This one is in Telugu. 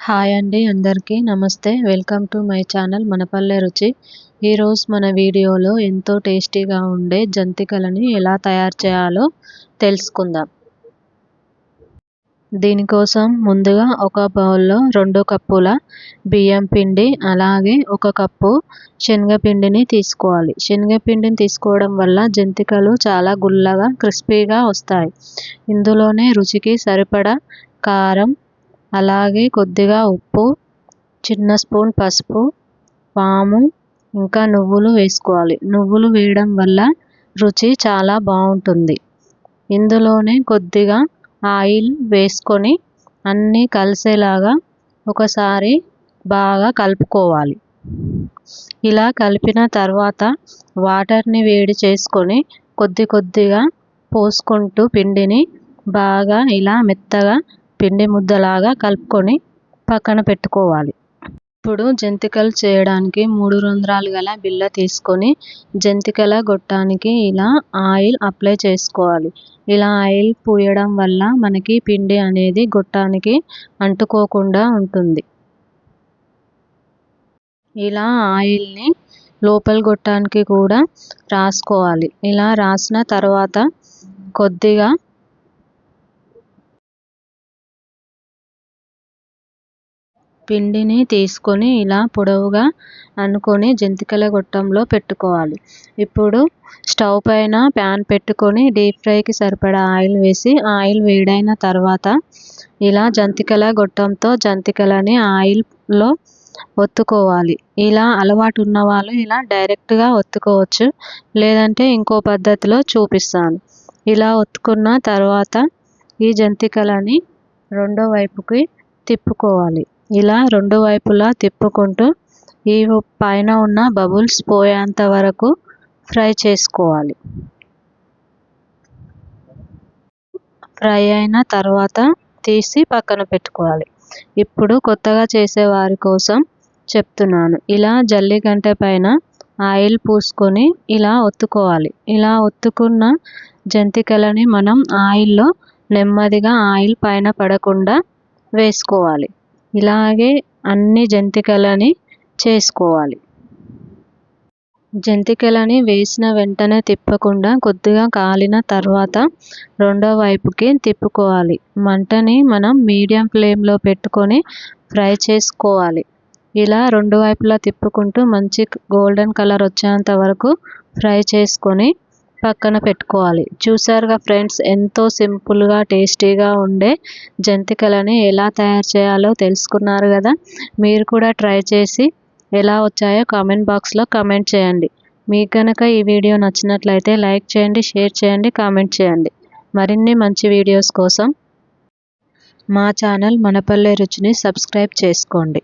హాయ్ అండి అందరికీ. నమస్తే. Welcome to my channel Manapalle Ruchi. ఈరోజు మన వీడియోలో ఎంతో టేస్టీగా ఉండే జంతికలని ఎలా తయారు చేయాలో తెలుసుకుందాం. దీనికోసం ముందుగా ఒక బౌల్లో రెండు కప్పుల బియ్యం పిండి అలాగే ఒక కప్పు శనగపిండిని తీసుకోవాలి. శనగపిండిని తీసుకోవడం వల్ల జంతికలు చాలా గుల్లగా క్రిస్పీగా వస్తాయి. ఇందులోనే రుచికి సరిపడా కారం అలాగే కొద్దిగా ఉప్పు చిన్న స్పూన్ పసుపు పాము ఇంకా నువ్వులు వేసుకోవాలి. నువ్వులు వేయడం వల్ల రుచి చాలా బాగుంటుంది. ఇందులోనే కొద్దిగా ఆయిల్ వేసుకొని అన్నీ కలిసేలాగా ఒకసారి బాగా కలుపుకోవాలి. ఇలా కలిపిన తర్వాత వాటర్ని వేడి చేసుకొని కొద్ది కొద్దిగా పోసుకుంటూ పిండిని బాగా ఇలా మెత్తగా పిండి ముద్దలాగా కలుపుకొని పక్కన పెట్టుకోవాలి. ఇప్పుడు జంతికలు చేయడానికి మూడు రంధ్రాలు గల బిల్ల తీసుకొని జంతికల గొట్టానికి ఇలా ఆయిల్ అప్లై చేసుకోవాలి. ఇలా ఆయిల్ పూయడం వల్ల మనకి పిండి అనేది గొట్టానికి అంటుకోకుండా ఉంటుంది. ఇలా ఆయిల్ని లోపల గొట్టానికి కూడా రాసుకోవాలి. ఇలా రాసిన తర్వాత కొద్దిగా పిండిని తీసుకొని ఇలా పొడవుగా అనుకొని జంతికల గొట్టంలో పెట్టుకోవాలి. ఇప్పుడు స్టవ్ పైన ప్యాన్ పెట్టుకొని డీప్ ఫ్రైకి సరిపడా ఆయిల్ వేసి ఆయిల్ వేడైన తర్వాత ఇలా జంతికల గొట్టంతో జంతికలని ఆయిల్లో ఒత్తుకోవాలి. ఇలా అలవాటు ఉన్న వాళ్ళు ఇలా డైరెక్ట్గా ఒత్తుకోవచ్చు. లేదంటే ఇంకో పద్ధతిలో చూపిస్తాను. ఇలా ఒత్తుకున్న తర్వాత ఈ జంతికలని రెండో వైపుకి తిప్పుకోవాలి. ఇలా రెండు వైపులా తిప్పుకుంటూ ఈ పైన ఉన్న బబుల్స్ పోయేంత వరకు ఫ్రై చేసుకోవాలి. ఫ్రై అయిన తర్వాత తీసి పక్కన పెట్టుకోవాలి. ఇప్పుడు కొత్తగా చేసే వారి కోసం చెప్తున్నాను. ఇలా జల్లిగంట పైన ఆయిల్ పూసుకొని ఇలా ఒత్తుకోవాలి. ఇలా ఒత్తుకున్న జంతికలని మనం ఆయిల్లో నెమ్మదిగా ఆయిల్ పైన పడకుండా వేసుకోవాలి. ఇలాగే అన్ని జంతికలని చేసుకోవాలి. జంతికలని వేసిన వెంటనే తిప్పకుండా కొద్దిగా కాలిన తర్వాత రెండో వైపుకి తిప్పుకోవాలి. మంటని మనం మీడియం ఫ్లేమ్లో పెట్టుకొని ఫ్రై చేసుకోవాలి. ఇలా రెండు వైపులా తిప్పుకుంటూ మంచి గోల్డెన్ కలర్ వచ్చేంత వరకు ఫ్రై చేసుకొని పక్కన పెట్టుకోవాలి. చూసారుగా ఫ్రెండ్స్ ఎంతో సింపుల్గా టేస్టీగా ఉండే జంతికలని ఎలా తయారు చేయాలో తెలుసుకున్నారు కదా? మీరు కూడా ట్రై చేసి ఎలా వచ్చాయో కామెంట్ బాక్స్లో కామెంట్ చేయండి. మీకు కనుక ఈ వీడియో నచ్చినట్లయితే లైక్ చేయండి షేర్ చేయండి కామెంట్ చేయండి. మరిన్ని మంచి వీడియోస్ కోసం మా ఛానల్ మనపల్లె రుచిని సబ్స్క్రైబ్ చేసుకోండి.